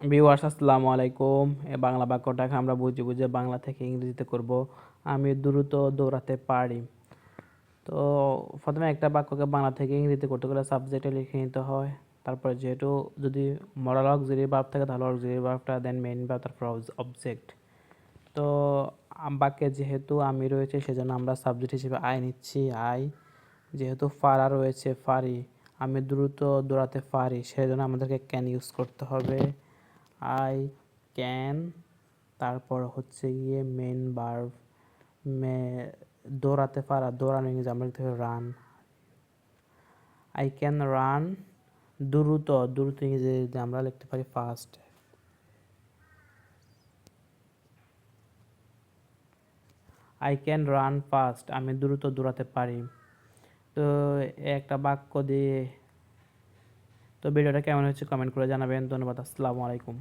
Viewers, আসসালামু আলাইকুম। এ বাংলা বাক্যটাকে আমরা বুঝে বুঝে বাংলা থেকে ইংরেজিতে করব। আমি দ্রুত দৌড়াতে পারি। তো প্রথমে একটা বাক্যকে বাংলা থেকে ইংরেজিতে করতে গেলে সাবজেক্টে লিখে নিতে হয়। তারপরে যেহেতু যদি মরাল অক্সিলারি ভার্ব থাকে, তাহলে অক্সিলারি ভার্বটা দেন মেইন ভার্ব তারপর অবজেক্ট তো বাক্যে যেহেতু আমি রয়েছে, সেজন্য আমরা সাবজেক্ট হিসেবে আই নিচ্ছি। আই যেহেতু ফারা রয়েছে ফারি আমি দ্রুত দৌড়াতে পারি, সেজন্য আমাদেরকে ক্যান ইউজ করতে হবে। আই ক্যান, তারপর হচ্ছে গিয়ে মেন ভার্ব মে, দৌড়াতে পারা, দৌড়ানো ইংরেজি, আমরা লিখতে হবে রান আই ক্যান রান দ্রুত দ্রুত ইংরেজি আমরা লিখতে পারি fast I can run fast আমি দ্রুত দৌড়াতে পারি। তো, একটা বাক্য দিয়ে তো ভিডিওটা কেমন হচ্ছে কমেন্ট করে জানাবেন। ধন্যবাদ আসসালামু আলাইকুম।